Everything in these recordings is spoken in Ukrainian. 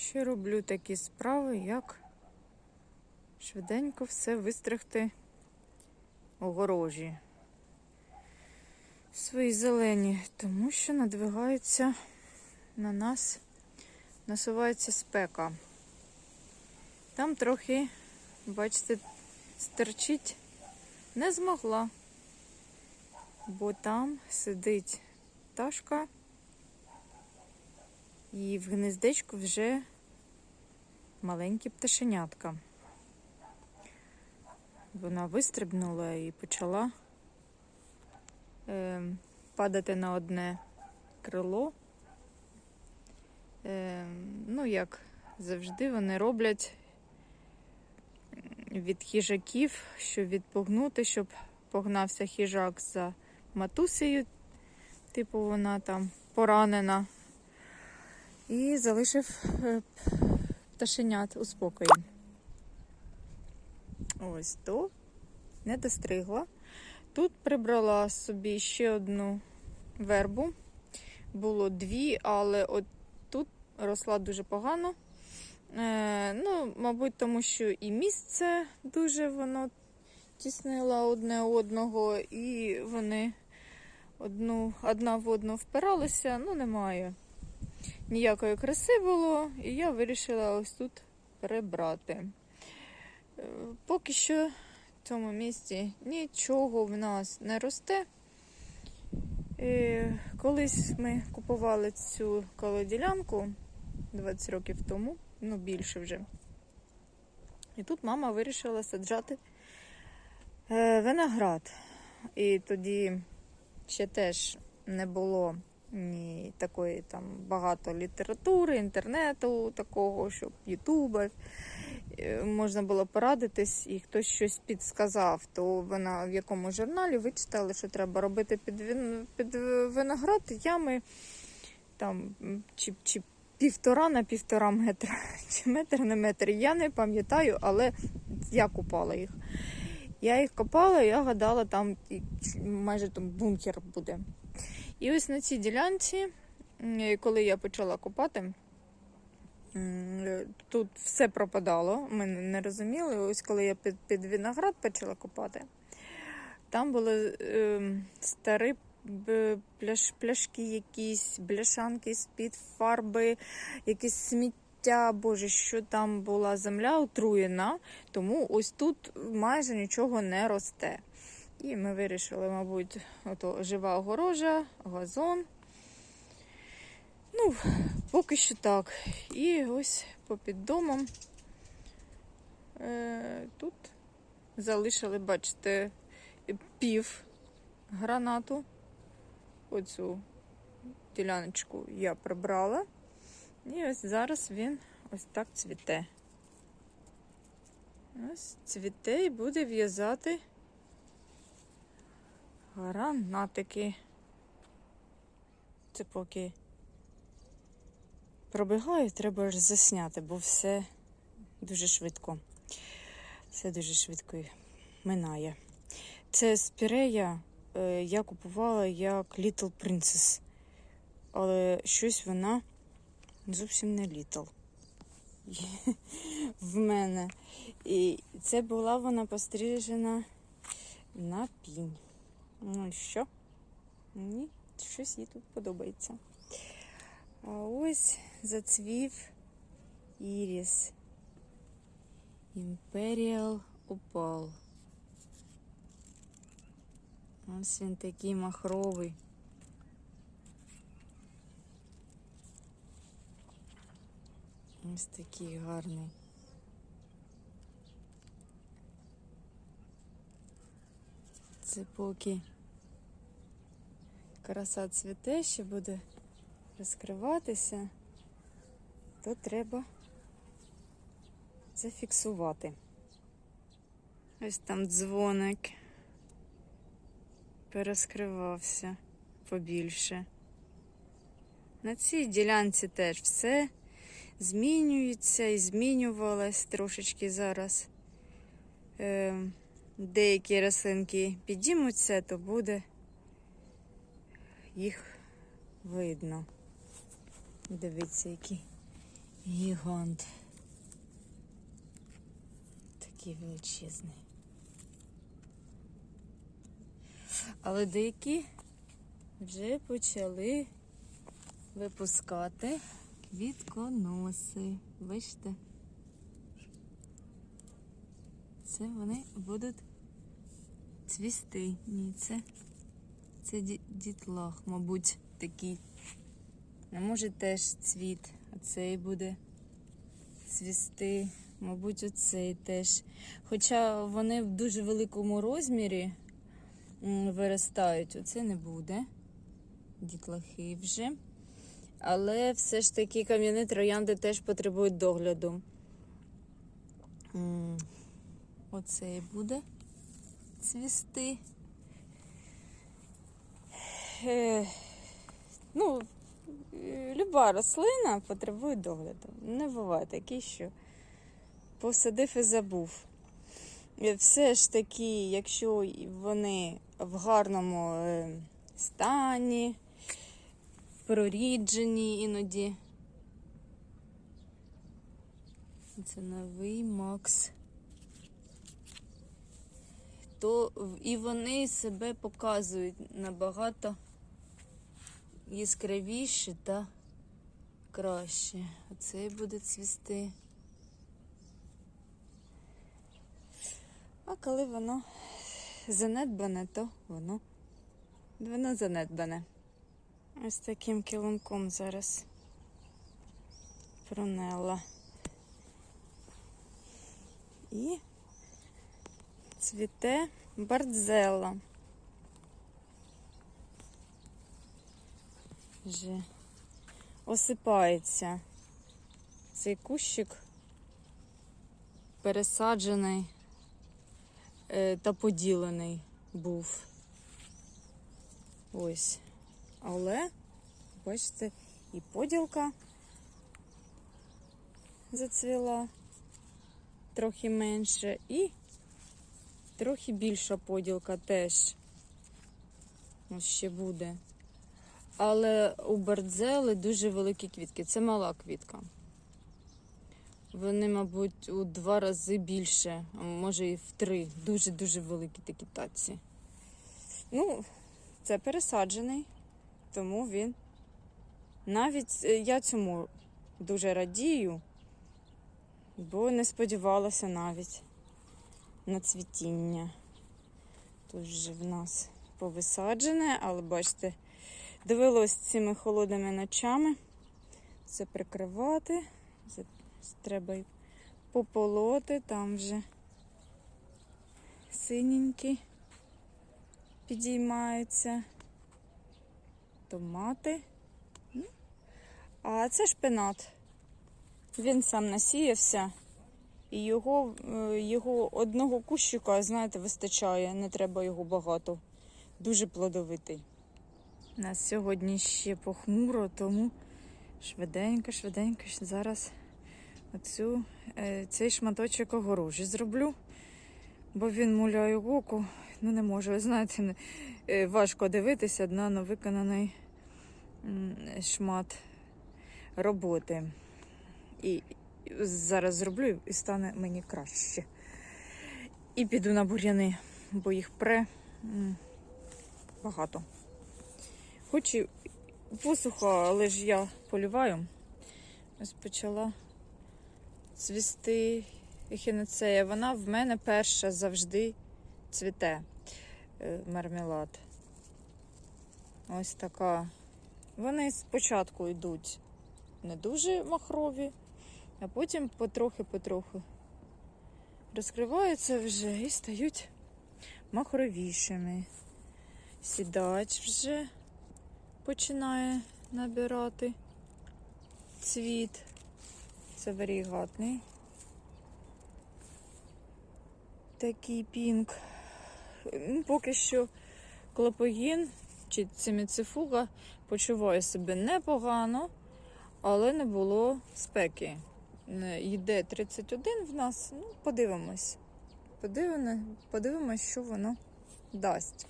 Ще роблю такі справи, як швиденько все вистригти огорожі. Свої зелені, тому що надвигається на нас, насувається спека. Там трохи, бачите, стерчить не змогла, бо там сидить пташка. І в гнездечку вже маленькі пташенятка. Вона вистрибнула і почала е, падати на одне крило. Е, ну, як завжди, вони роблять від хижаків, щоб відпугнути, щоб погнався хижак за матусею, типу вона там поранена і залишив е, пташенят у спокої. Ось то не достригла. Тут прибрала собі ще одну вербу. Було дві, але от тут росла дуже погано. Е, ну, мабуть, тому що і місце дуже воно тіснило одне одного, і вони одну, одна в одну впиралися, ну, немає ніякої краси було, і я вирішила ось тут прибрати. Е, Поки що в цьому місці нічого в нас не росте. Е, Колись ми купували цю колоділянку 20 років тому, ну більше вже. І тут мама вирішила саджати е, виноград. І тоді ще теж не було ні такої там багато літератури, інтернету, такого, щоб ютуба. Е, Можна було порадитись, і хтось щось підсказав, то вона в якому журналі вичитала, що треба робити під, вин- під виноград ями там чи, чи півтора на півтора метра, чи метр на метр. Я не пам'ятаю, але я купала їх. Я їх копала, я гадала, там майже там бункер буде. І ось на цій ділянці, коли я почала копати, тут все пропадало. Ми не розуміли. Ось коли я під, під виноград почала копати, там були е, старі пляш, пляшки, якісь, бляшанки з-під фарби, якісь сміття. Боже, що там була земля отруєна, тому ось тут майже нічого не росте. І ми вирішили, мабуть, ото жива огорожа, газон. Ну, поки що так. І ось попід домом е, тут залишили, бачите, пів гранату. Оцю діляночку я прибрала. І ось зараз він ось так цвіте. Ось цвіте і буде в'язати гранатики. Це поки пробігаю, треба ж засняти, бо все дуже швидко. Все дуже швидко минає. Це спірея е, я купувала як Little Princess, але щось вона зовсім не Little. В мене. І це була вона пострижена на пінь. Ну і що? Ні, щось їй тут подобається. А ось зацвів іріс. Imperial Opal. Ось він такий махровий. Ось такий гарний. Це поки краса цвіте, ще буде розкриватися, то треба зафіксувати. Ось там дзвоник перескривався побільше. На цій ділянці теж все змінюється і змінювалось трошечки зараз. Е, деякі рослинки підіймуться, то буде їх видно. Дивіться, які Гігант. Такий величезний. Але деякі вже почали випускати квітконоси. Бачите? Це вони будуть цвісти. Ні, це, це ді- дітлах, мабуть, такий. А може теж цвіт, а цей буде цвісти. Мабуть, оцей теж. Хоча вони в дуже великому розмірі виростають, оце не буде. Дітлахи вже. Але все ж таки кам'яні троянди теж потребують догляду. Оцей буде цвісти. Е, ну, е, люба рослина потребує догляду. Не буває такі, що посадив і забув. Е, Все ж таки, якщо вони в гарному е, стані, проріджені іноді. Це новий Макс. То і вони себе показують набагато яскравіше та краще. Оцей буде цвісти. А коли воно занедбане, то воно, воно занедбане. Ось таким килимком зараз пронела. І цвіте бардзела. Вже осипається цей кущик пересаджений е, та поділений був. Ось. Але, бачите, і поділка зацвіла трохи менше, і трохи більша поділка теж ще буде. Але у бардзели дуже великі квітки. Це мала квітка. Вони, мабуть, у два рази більше, а може і в три. Дуже-дуже великі такі таці. Ну, це пересаджений, тому він. Навіть е, я цьому дуже радію, бо не сподівалася навіть на цвітіння. Тут же в нас повисаджене, але бачите, довелось цими холодними ночами це прикривати. Це треба й пополоти, там вже синенькі підіймаються. Томати. Ну, А це шпинат. Він сам насіявся. І його, е, його одного кущика, знаєте, вистачає, не треба його багато. Дуже плодовитий. У нас сьогодні ще похмуро, тому швиденько, швиденько зараз оцю, е, цей шматочок огорожі зроблю, бо він муляє око. Ну не можу. Знаєте, е, важко дивитися на невиконаний шмат роботи. І зараз зроблю і стане мені краще. І піду на бур'яни, бо їх пре багато. Хоч і посуха, але ж я полюваю. Ось почала цвісти ехінацея. Вона в мене перша завжди цвіте е, мармелад. Ось така. Вони спочатку йдуть не дуже махрові, а потім потрохи-потрохи розкриваються вже і стають махровішими. Сідач вже починає набирати цвіт. Це варігатний. Такий пінк. Поки що клопогін чи циміцифуга почуває себе непогано, але не було спеки. Е, Йде 31 в нас. Ну, подивимось. Подивимо, подивимось, що воно дасть.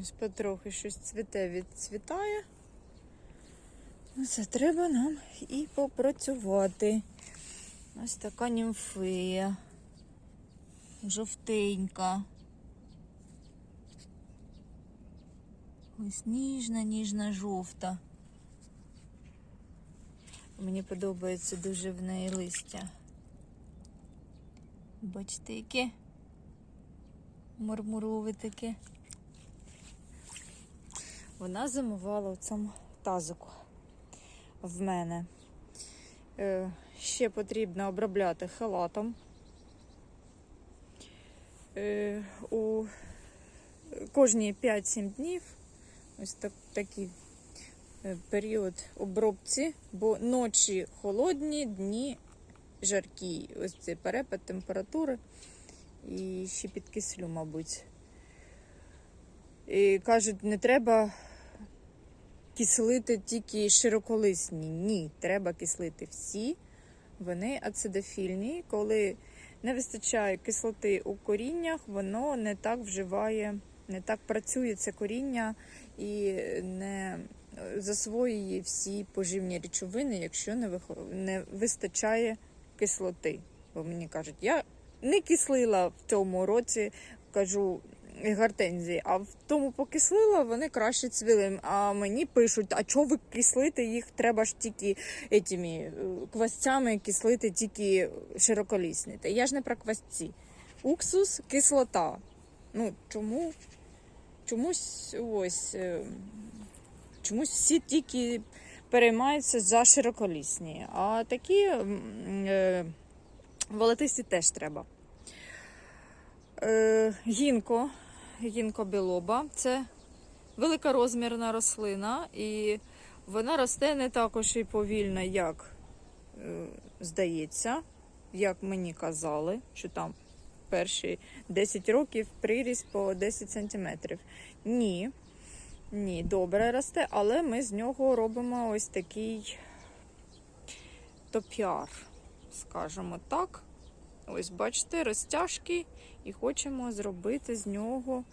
Ось потрохи щось цвіте відцвітає. Ну, Це треба нам і попрацювати. Ось така німфея. Жовтенька. Ось ніжна, ніжна жовта. Мені подобається дуже в неї листя. Бачите, яке мармурове таке. Вона зимувала в цьому тазику в мене. Е, ще потрібно обробляти халатом. Е, у кожні 5-7 днів ось так, такий е, період обробці, бо ночі холодні, дні жаркі. Ось цей перепад температури і ще підкислю, мабуть. І кажуть, не треба кислити тільки широколисні. Ні, треба кислити всі. Вони ацидофільні. Коли не вистачає кислоти у коріннях, воно не так вживає, не так працює це коріння і не засвоює всі поживні речовини, якщо не, не вистачає кислоти. Бо мені кажуть, я не кислила в цьому році, кажу, гортензії, а в тому покислила, вони краще цвіли. А мені пишуть, а чого ви кислите їх? Треба ж тільки етими е, квасцями кислити тільки широколісні. Та я ж не про квасці. Уксус, кислота. Ну, чому? Чомусь ось. Чомусь всі тільки переймаються за широколісні. А такі е, волотисті теж треба. Е, гінко, гінко білоба це великорозмірна рослина, і вона росте не також і повільно, як е, здається, як мені казали, що там перші 10 років приріст по 10 сантиметрів. Ні, ні, добре росте, але ми з нього робимо ось такий топіар, скажімо так. Ось, бачите, розтяжки, і хочемо зробити з нього,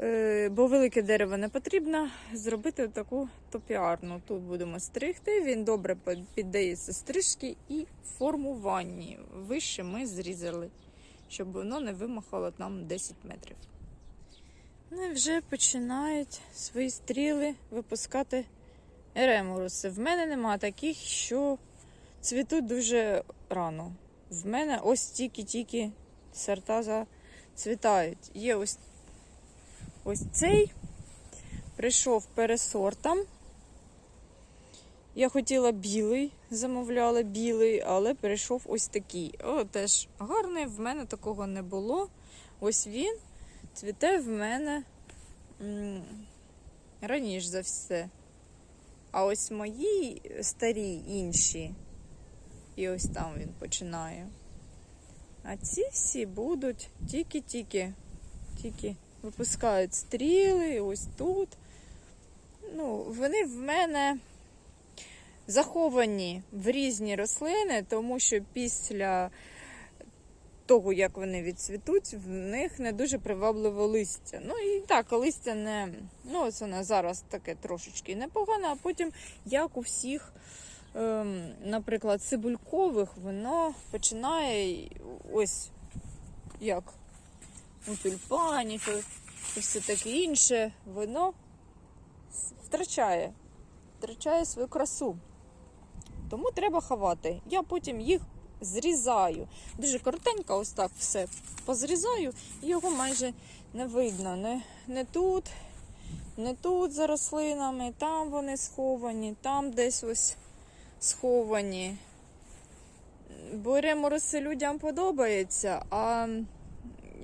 е, бо велике дерево не потрібно, зробити таку топіарну. Тут будемо стригти, він добре піддається стрижки і формуванні. Вище ми зрізали, щоб воно не вимахало нам 10 метрів. Ну і вже починають свої стріли випускати еремуруси. В мене нема таких, що цвітуть дуже рано. В мене ось тільки-тільки сорта зацвітають. Є ось, ось цей. Прийшов пересортом. Я хотіла білий, замовляла білий, але прийшов ось такий. О, теж гарний, в мене такого не було. Ось він цвіте в мене раніше за все. А ось мої старі інші. І ось там він починає. А ці всі будуть тільки-тільки, тільки випускають стріли, ось тут. Ну, вони в мене заховані в різні рослини, тому що після того, як вони відцвітуть, в них не дуже привабливе листя. Ну і так, листя не. Ну, ось воно зараз таке трошечки непогане, а потім, як у всіх ем, наприклад, цибулькових, воно починає ось як у тюльпанів і- все таке інше, воно втрачає, втрачає свою красу. Тому треба ховати. Я потім їх зрізаю. Дуже коротенько, ось так все позрізаю, і його майже не видно. Не, не тут, не тут за рослинами, там вони сховані, там десь ось сховані. Бо ремороси людям подобається, а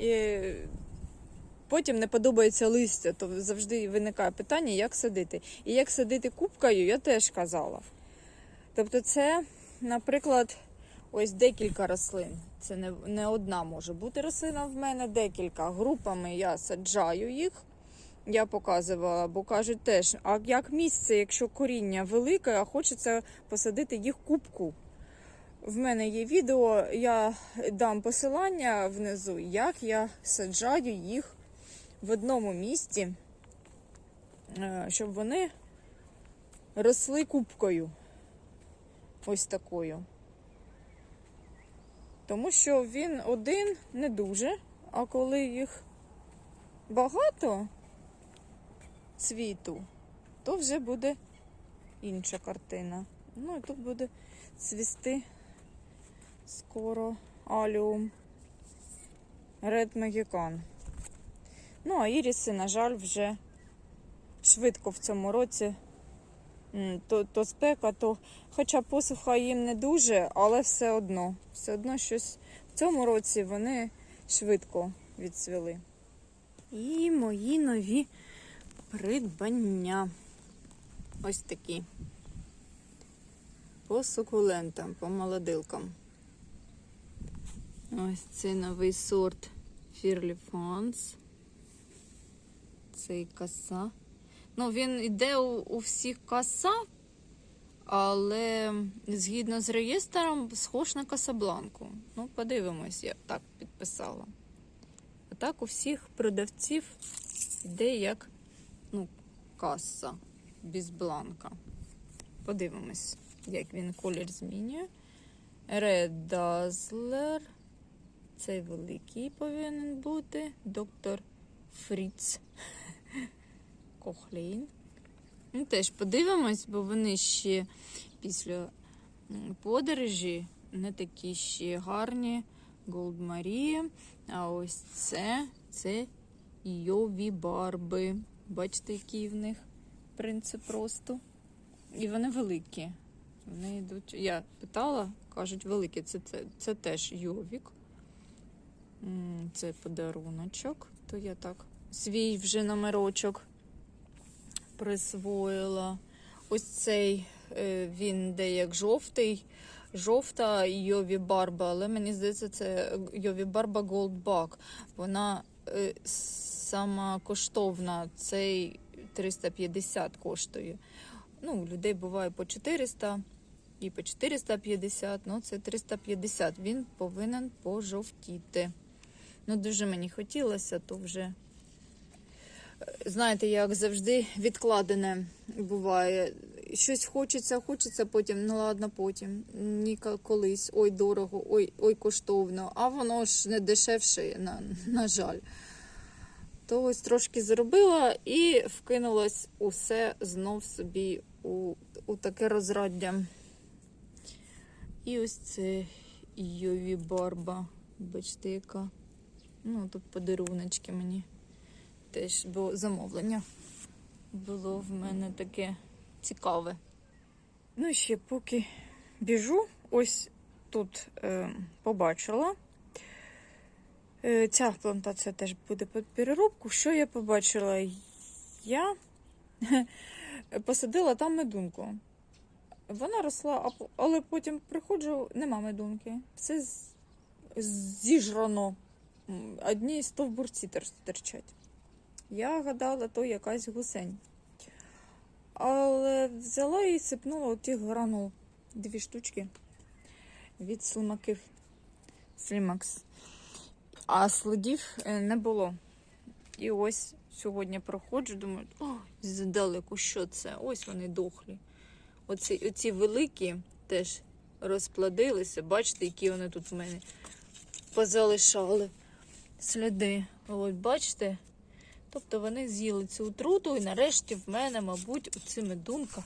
е, потім не подобається листя, то завжди виникає питання, як садити. І як садити кубкою, я теж казала. Тобто, це, наприклад, ось декілька рослин. Це не, не одна може бути рослина в мене, декілька. Групами я саджаю їх. Я показувала, бо кажуть теж, а як місце, якщо коріння велике, а хочеться посадити їх кубку. В мене є відео, я дам посилання внизу, як я саджаю їх в одному місці, е, щоб вони росли кубкою. Ось такою. Тому що він один не дуже, а коли їх багато цвіту, то вже буде інша картина. Ну і тут буде цвісти скоро аліум Red Magican. Ну, а іріси, на жаль, вже швидко в цьому році. То, то спека, то хоча посуха їм не дуже, але все одно. Все одно щось в цьому році вони швидко відцвіли. І мої нові придбання. Ось такі. По сукулентам, по молодилкам. Ось цей новий сорт Фірліфонс. Цей коса. Ну, він йде у, у всіх коса, але згідно з реєстром, схож на Касабланку. Ну, подивимось, я так підписала. А так у всіх продавців йде як ну, каса без бланка. Подивимось, як він колір змінює. Red Dazzler. Цей великий повинен бути. Доктор Фріц Кохлейн. Ну, теж подивимось, бо вони ще після подорожі не такі ще гарні. Голд Марія. А ось це, це Йові Барби. Бачите, який в них принцип просто. І вони великі. Вони йдуть. Я питала, кажуть, великі. Це, це, це теж Йовік. Це подаруночок. То я так свій вже номерочок присвоїла. Ось цей е, він де жовтий. Жовта Йові Барба, але мені здається, це Йові Барба Goldbug. Вона е, сама коштовна. Цей 350 коштує. Ну, людей буває по 400 і по 450, ну це 350. Він повинен пожовтіти. Ну, дуже мені хотілося, то вже, знаєте, як завжди, відкладене буває. Щось хочеться, хочеться потім, ну ладно, потім. Ні колись, ой, дорого, ой, ой, коштовно. А воно ж не дешевше, на, на жаль. То ось трошки зробила і вкинулось усе знов собі у, у таке розраддя. І ось це Йові Барба. Бачите, яка. Ну, тут подаруночки мені теж, бо замовлення було в мене таке цікаве. Ну, ще поки біжу, ось тут е, побачила. Е, ця плантація теж буде під переробку. Що я побачила? Я посадила там медунку. Вона росла, але потім приходжу, нема медунки. Все зіжрано. Одні стовбурці тер- терчать. Я гадала, то якась гусень. Але взяла і сипнула отих гранул. Дві штучки від слимаків. Слімакс. А слідів е, не було. І ось сьогодні проходжу, думаю, о, здалеку, що це? Ось вони дохлі. Оці, оці великі теж розплодилися. Бачите, які вони тут в мене позалишали сліди. Ось бачите? Тобто вони з'їли цю отруту, і нарешті в мене, мабуть, оці медунка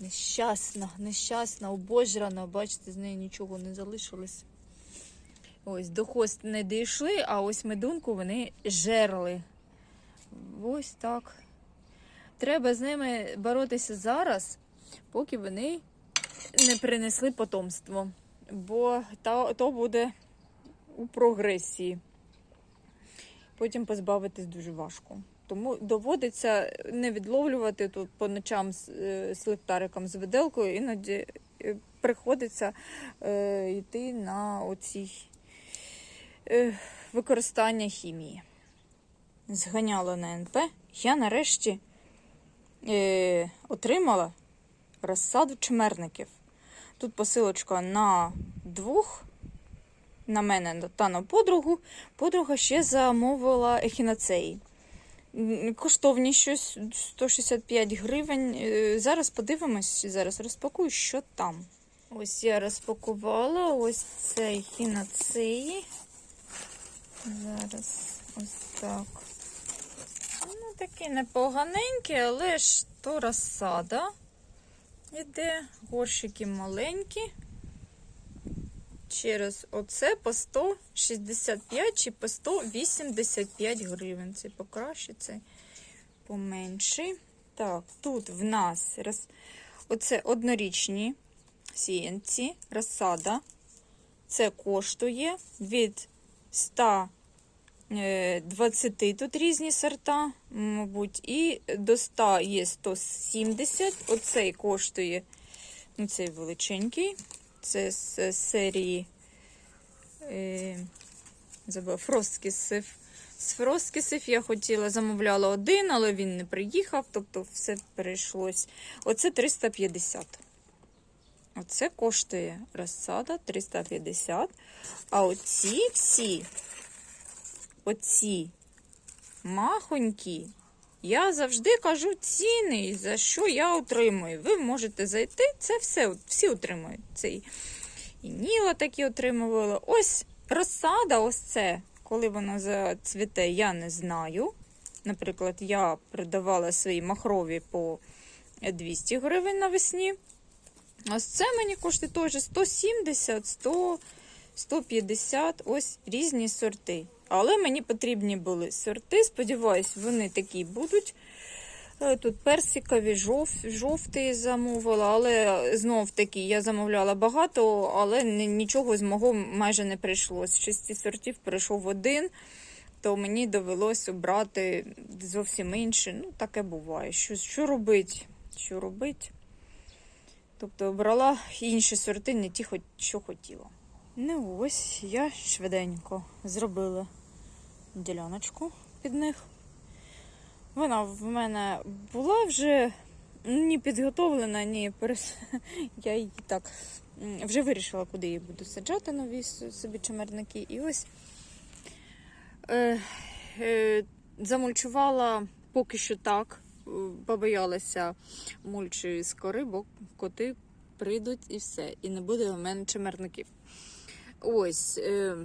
нещасна, нещасна, обожрана. Бачите, з неї нічого не залишилось. Ось до хост не дійшли, а ось медунку вони жерли. Ось так. Треба з ними боротися зараз, поки вони не принесли потомство. Бо то, то буде у прогресії. Потім позбавитись дуже важко. Тому доводиться не відловлювати тут по ночам з, е, з ліхтариком з виделкою, іноді е, приходиться е, йти на оці е, використання хімії. Зганяла на НП. Я нарешті е, отримала розсаду чмерників. Тут посилочка на двох, на мене та на подругу. Подруга ще замовила ехінацеї. Коштовні щось 165 гривень. Е, Зараз подивимось, зараз розпакую, що там. Ось я розпакувала ось цей хіноцеї. Зараз ось так. Ну, такий непоганенький, але ж то розсада. Іде, горщики маленькі. Через оце по 165 чи по 185 гривень. Це покраще, це поменший. Так, тут в нас роз... оце однорічні сіянці, розсада. Це коштує від 120 тут різні сорта, мабуть, і до 100 є 170. Оцей коштує, ну цей величенький. Це з серії е, забула, Фроскісів. З Фроскісів я хотіла, замовляла один, але він не приїхав, тобто все перейшлось. Оце 350. Оце коштує розсада 350. А оці всі, оці махонькі, я завжди кажу ціни, за що я отримую. Ви можете зайти, це все, всі отримують. Цей і Ніла такі отримувала. Ось розсада, ось це, коли вона зацвіте, я не знаю. Наприклад, я продавала свої махрові по 200 гривень навесні. Ось це мені коштує теж 170, 100, 150, ось різні сорти. Але мені потрібні були сорти. Сподіваюсь, вони такі будуть. Е, Тут персикові, жов, жовтий замовила, але знов таки я замовляла багато, але нічого з мого майже не прийшло. З шести сортів прийшов один, то мені довелось обрати зовсім інше. Ну, таке буває. Що, що робить? Що робить? Тобто обрала інші сорти, не ті, що хотіла. Ну ось я швиденько зробила діляночку під них. Вона в мене була вже ні підготовлена, ні перес... Я її так вже вирішила, куди її буду саджати нові собі чимерники. І ось е, е, замульчувала поки що так. е, Побоялася мульчі з кори, бо коти прийдуть і все. І не буде у мене чимерників. Ось. Е,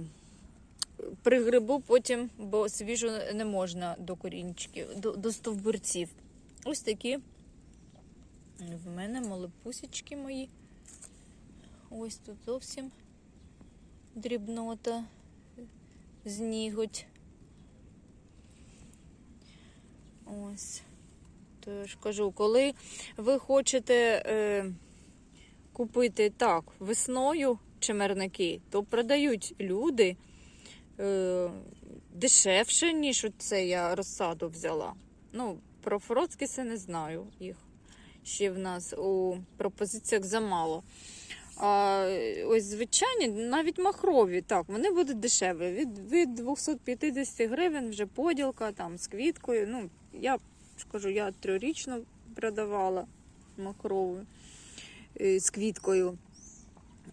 пригрибу потім, бо свіжу не можна до корінчиків, до, до стовбурців. Ось такі в мене малопусічки мої. Ось тут зовсім дрібнота зніготь. Ось. Тож кажу, коли ви хочете е, купити так весною чимерники, то продають люди е, дешевше, ніж оце я розсаду взяла. Ну, про фроцкіси не знаю їх. Ще в нас у пропозиціях замало. А ось звичайні, навіть махрові, так, вони будуть дешеві. Від, від 250 гривень вже поділка там з квіткою. Ну, я ж кажу, я трьохрічну продавала махрову е, з квіткою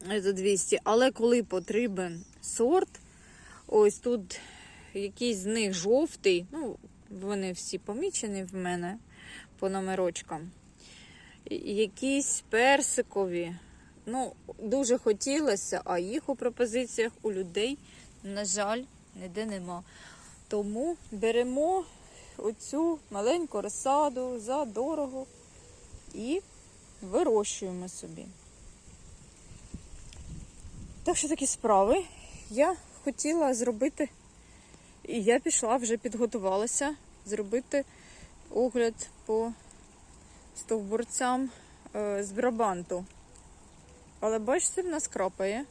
за 200. Але коли потрібен сорт, ось тут якийсь з них жовтий, ну, вони всі помічені в мене по номерочкам. Якісь персикові. Ну, дуже хотілося, а їх у пропозиціях у людей, на жаль, ніде нема. Тому беремо оцю маленьку розсаду за дорого і вирощуємо собі. Так що такі справи. Я хотіла зробити, і я пішла, вже підготувалася зробити огляд по стовбурцям е, з Брабанту. Але бачите, в нас крапає.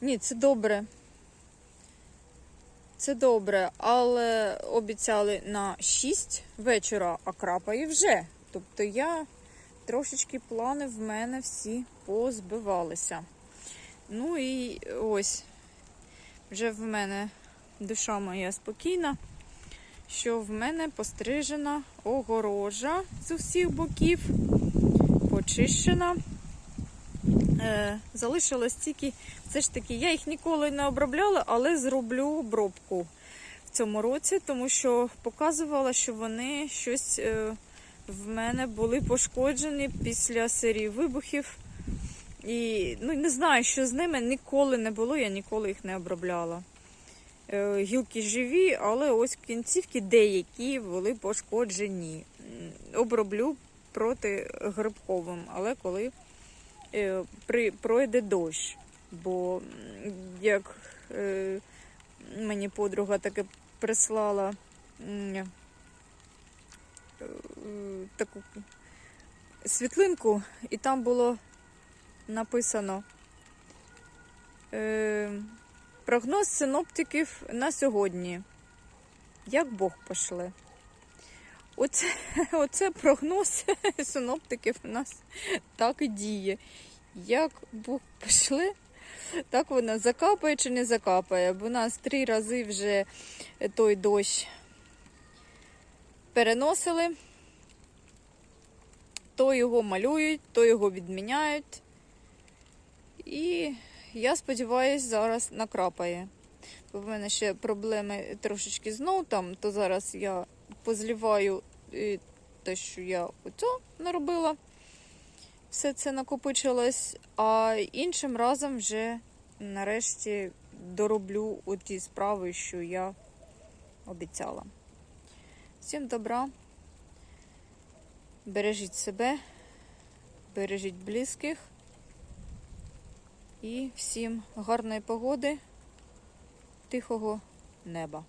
Ні, це добре. Це добре, але обіцяли на 6 вечора, а крапає вже. Тобто я трошечки плани в мене всі позбивалися. Ну і ось, вже в мене душа моя спокійна, що в мене пострижена огорожа з усіх боків, почищена. Е, залишилось тільки, все ж таки, я їх ніколи не обробляла, але зроблю обробку. в цьому році, тому що показувала, що вони щось е, в мене були пошкоджені після серії вибухів. І ну, не знаю, що з ними ніколи не було, я ніколи їх не обробляла. Е, Гілки живі, але ось кінцівки деякі були пошкоджені. Оброблю проти грибковим, але коли е, при, пройде дощ. Бо як е, мені подруга таке прислала м, е, таку світлинку, і там було написано е, прогноз синоптиків на сьогодні. Як Бог пошле. Оце, оце прогноз синоптиків у нас так і діє. Як Бог пошле, так вона закапає чи не закапає. Бо у нас три рази вже той дощ переносили. То його малюють, то його відміняють. І я сподіваюся, зараз накрапає. Бо в мене ще проблеми трошечки з ноутом, то зараз я позліваю е, те, що я оце наробила. Все це накопичилось, а іншим разом вже нарешті дороблю оті справи, що я обіцяла. Всім добра. Бережіть себе, бережіть близьких. І всім гарної погоди, тихого неба.